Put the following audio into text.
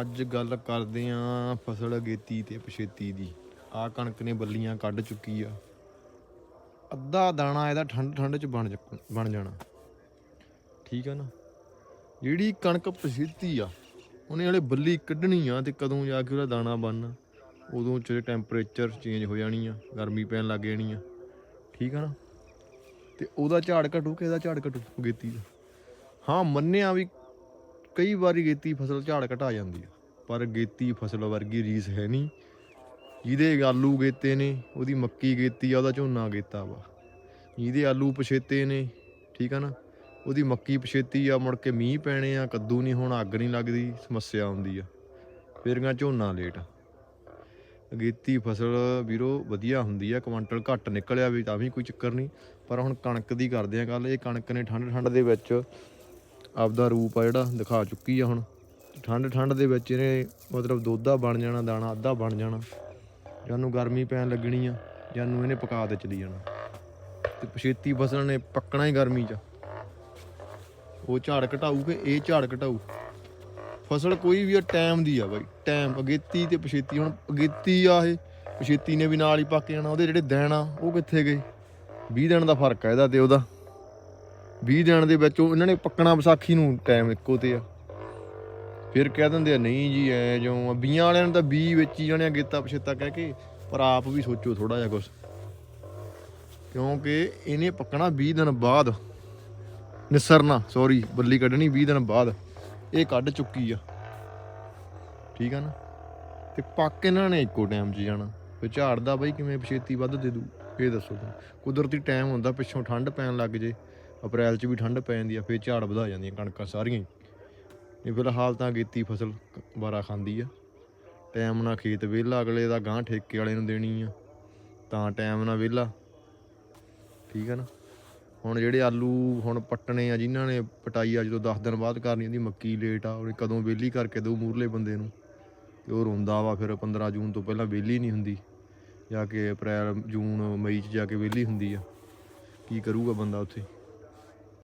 ਅੱਜ ਗੱਲ ਕਰਦੇ ਆਂ ਫਸਲ ਅਗੇਤੀ ਤੇ ਪਛੇਤੀ ਦੀ। ਆ ਕਣਕ ਨੇ ਬੱਲੀਆਂ ਕੱਢ ਚੁੱਕੀ ਆ। ਅੱਧਾ ਦਾਣਾ ਇਹਦਾ ਠੰਡ ਠੰਡ ਚ ਬਣ ਜਾ- ਬਣ ਜਾਣਾ। ਠੀਕ ਆ ਨਾ? ਜਿਹੜੀ ਕਣਕ ਪਛੇਤੀ ਆ, ਉਹਨੇ ਹਲੇ ਬੱਲੀ ਕੱਢਣੀ ਆ ਤੇ ਕਦੋਂ ਜਾ ਕੇ ਉਹਦਾ ਦਾਣਾ ਬਣਨਾ? ਉਦੋਂ ਚ ਟੈਂਪਰੇਚਰ ਚੇਂਜ ਹੋ ਜਾਣੀ ਆ, ਗਰਮੀ ਪੈਣ ਲੱਗ ਜਾਣੀ ਆ। ਠੀਕ ਆ ਨਾ? ਤੇ ਉਹਦਾ ਝਾੜ ਘਟੂ ਕਿ ਇਹਦਾ ਝਾੜ ਘਟੂ ਗੇਤੀ ਦਾ? ਹਾਂ, ਮੰਨਿਆ ਵੀ ਕਈ ਵਾਰੀ ਗੇਤੀ ਫਸਲ ਝਾੜ ਘਟਾ ਜਾਂਦੀ ਆ, ਪਰ ਗੇਤੀ ਫਸਲ ਵਰਗੀ ਰੀਸ ਹੈ ਨਹੀਂ। ਜਿਹਦੇ ਆਲੂ ਗੇਤੇ ਨੇ, ਉਹਦੀ ਮੱਕੀ ਗੇਤੀ ਆ, ਉਹਦਾ ਝੋਨਾ ਗੇਤਾ ਵਾ। ਜਿਹਦੇ ਆਲੂ ਪਛੇਤੇ ਨੇ, ਠੀਕ ਆ ਨਾ? ਉਹਦੀ ਮੱਕੀ ਪਛੇਤੀ ਆ, ਮੁੜ ਕੇ ਮੀਂਹ ਪੈਣੇ ਆ, ਕੱਦੂ ਨਹੀਂ ਹੁਣ, ਅੱਗ ਨਹੀਂ ਲੱਗਦੀ, ਸਮੱਸਿਆ ਆਉਂਦੀ ਆ। ਫਿਰ ਗਾ ਝੋਨਾ ਲੇਟ। ਅਗੇਤੀ ਫਸਲ ਵੀਰੋ ਵਧੀਆ ਹੁੰਦੀ ਆ, ਕੁਆਂਟਲ ਘੱਟ ਨਿਕਲਿਆ ਵੀ ਤਾਂ ਵੀ ਕੋਈ ਚੱਕਰ ਨਹੀਂ, ਪਰ ਹੁਣ ਕਣਕ ਦੀ ਕਰਦੇ ਆ ਗੱਲ, ਇਹ ਕਣਕ ਨੇ ਠੰਡ ਠੰਡ ਦੇ ਵਿੱਚ ਆਪਦਾ ਰੂਪ ਆ ਜਿਹੜਾ ਦਿਖਾ ਚੁੱਕੀ ਆ ਹੁਣ। ਠੰਡ ਠੰਡ ਦੇ ਵਿੱਚ ਇਹਨੇ ਮਤਲਬ ਦੋਧਾ ਬਣ ਜਾਣਾ, ਦਾਣਾ ਅੱਧਾ ਬਣ ਜਾਣਾ। ਜਾਨੂੰ ਗਰਮੀ ਪੈਣ ਲੱਗਣੀ ਆ, ਜਾਨੂੰ ਇਹਨੇ ਪਕਾ ਦੇ ਚਲੀ ਜਾਣਾ। ਤੇ ਪਛੇਤੀ ਫਸਲ ਨੇ ਪੱਕਣਾ ਹੀ ਗਰਮੀ 'ਚ। ਉਹ ਝਾੜ ਘਟਾਊ ਕਿ ਇਹ ਝਾੜ ਘਟਾਊ? ਫਸਲ ਕੋਈ ਵੀ ਆ, ਟਾਈਮ ਦੀ ਆ ਬਾਈ। ਟਾਈਮ, ਅਗੇਤੀ ਤੇ ਪਛੇਤੀ। ਹੁਣ ਅਗੇਤੀ ਆ ਇਹ। ਪਛੇਤੀ ਨੇ ਵੀ ਨਾਲ ਹੀ ਪੱਕ ਜਾਣਾ, ਉਹਦੇ ਜਿਹੜੇ ਦਿਨ ਆ, ਉਹ ਕਿੱਥੇ ਗਏ? 20 ਦਿਨ ਦਾ ਫ਼ਰਕ ਆ ਇਹਦਾ ਤੇ ਉਹਦਾ। 20 ਦਿਨ ਦੇ ਵਿੱਚ ਉਹ ਇਹਨਾਂ ਨੇ ਪੱਕਣਾ ਵਿਸਾਖੀ ਨੂੰ ਟਾਈਮ ਇੱਕੋ ਤੇ ਆ। ਫਿਰ ਕਹਿ ਦਿੰਦੇ ਆ, ਨਹੀਂ ਜੀ, ਐ ਜਿਉਂ ਆ। ਬੀਆਂ ਵਾਲਿਆਂ ਨੂੰ ਤਾਂ ਬੀ ਵਿੱਚ ਹੀ ਜਾਣਿਆ ਗੇਤਾ ਪਛੇਤਾ ਕਹਿ ਕੇ, ਪਰ ਆਪ ਵੀ ਸੋਚੋ ਥੋੜਾ ਜਿਹਾ ਕੁਛ। ਕਿਉਂਕਿ ਇਹਨੇ ਪੱਕਣਾ 20 ਦਿਨ ਬਾਅਦ। ਨਿਸਰਨਾ ਸੌਰੀ ਬੱਲੀ ਕੱਢਣੀ 20 ਦਿਨ ਬਾਅਦ। ਇਹ ਕੱਢ ਚੁੱਕੀ ਆ। ਠੀਕ ਆ ਨਾ? ਤੇ ਪੱਕ ਇਹਨਾਂ ਨੇ ਇੱਕੋ ਟਾਈਮ 'ਚ ਜਾਣਾ। ਫਿਰ ਝਾੜ ਦਾ ਬਈ ਕਿਵੇਂ, ਪਛੇਤੀ ਵੱਧ ਦੇ ਦੂ। ਇਹ ਦੱਸੋ ਕੁਦਰਤੀ ਟਾਈਮ ਹੁੰਦਾ, ਪਿੱਛੋਂ ਠੰਡ ਪੈਣ ਲੱਗ ਜੇ। ਅਪ੍ਰੈਲ 'ਚ ਵੀ ਠੰਡ ਪੈ ਜਾਂਦੀ ਆ, ਫਿਰ ਝਾੜ ਵਧਾ ਜਾਂਦੀਆਂ ਕਣਕਾਂ ਸਾਰੀਆਂ ਹੀ। ਇਹ ਫਿਲਹਾਲ ਤਾਂ ਗੀਤੀ ਫਸਲ ਵਾਰਾ ਖਾਂਦੀ ਆ। ਟਾਈਮ ਨਾਲ ਖੇਤ ਵਿਹਲਾ, ਅਗਲੇ ਦਾ ਗਾਂ ਠੇਕੇ ਵਾਲੇ ਨੂੰ ਦੇਣੀ ਆ। ਤਾਂ ਟਾਈਮ ਨਾਲ ਵਿਹਲਾ। ਠੀਕ ਆ ਨਾ? ਹੁਣ ਜਿਹੜੇ ਆਲੂ ਹੁਣ ਪੱਟਣੇ ਆ, ਜਿਨ੍ਹਾਂ ਨੇ ਪਟਾਈ ਆ, ਜਦੋਂ 10 ਦਿਨ ਬਾਅਦ ਕਰਨੀ ਹੁੰਦੀ, ਮੱਕੀ ਲੇਟ ਆ ਉਹਨੇ ਕਦੋਂ ਵਿਹਲੀ ਕਰਕੇ ਦੋ ਮੂਰਲੇ ਬੰਦੇ ਨੂੰ। ਤੇ ਉਹ ਰੋਂਦਾ ਵਾ, ਫਿਰ 15 ਜੂਨ ਤੋਂ ਪਹਿਲਾਂ ਵਿਹਲੀ ਨਹੀਂ ਹੁੰਦੀ। ਜਾ ਕੇ ਅਪ੍ਰੈਲ, ਜੂਨ, ਮਈ ਚ ਜਾ ਕੇ ਵਿਹਲੀ ਹੁੰਦੀ ਆ। ਕੀ ਕਰੂਗਾ ਬੰਦਾ ਉੱਥੇ?